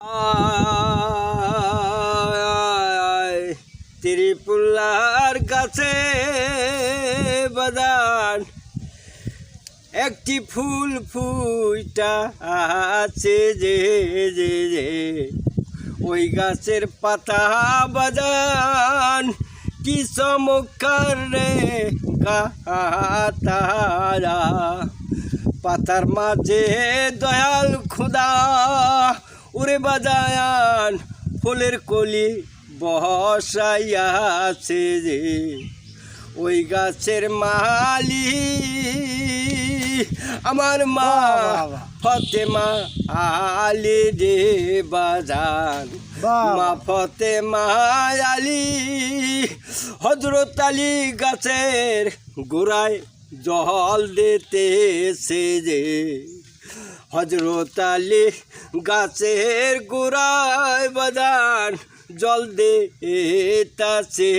আয় ত্রিপুলার কাছে বাদান, একটি ফুল ফুইটা আছে যে যে যে। ওই গাছের পাতা বাজান কি চমৎকার রে কাতারা পাতার মাঝে দয়াল খুদা উরে বাজায়ান ফুলের কলি বসাইয়াছে যে ওই গাছের মালি আমার মা বাহ। ফতেমা আলি রে বাজান মা। ফতেমা আলী হজরত আলী গাছের গোড়ায় জল দিতেছে যে হজরত আলী গাছের গোড়ায় বাদান জল দিতেছে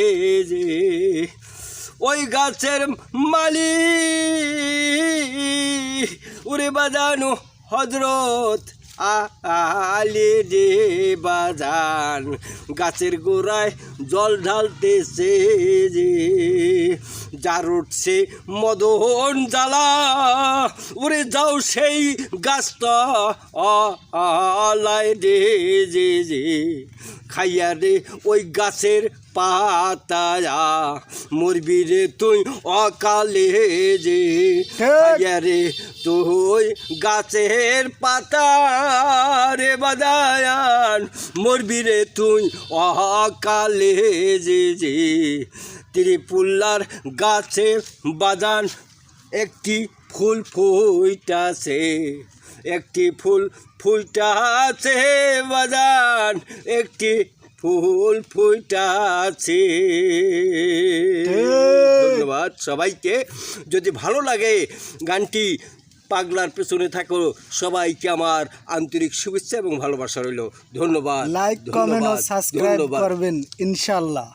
যে। ওই গাছের মালি উড়ে বাজানো হজরত আলি রে বাজান। গাছের গোড়ায় জল ঢালতেছে যে যার উঠছে মদন জ্বালা। উড়ে যাও সেই গাছটা রে যে যে খাইয়া রে ওই গাছের পাতায়া। মরবি রে তুই অকালে যে খাইয়া রে তুই গাছের পাতা রে বাদায়ান মরবি রে তুই অকালে যে যে। ত্রিপুল্লার গাছে বাদান একটি ফুল ফুইটাছে একটি ফুল ফুলটাছে বাজান একটি ফুল ফুলটাছে ধন্যবাদ সবাইকে। যদি ভালো লাগে গানটি পাগলার পেছনে থাকো। সবাইকে আমার আন্তরিক শুভেচ্ছা এবং ভালোবাসা রইল। ধন্যবাদ। লাইক কমেন্ট ও সাবস্ক্রাইব করবেন ইনশাল্লাহ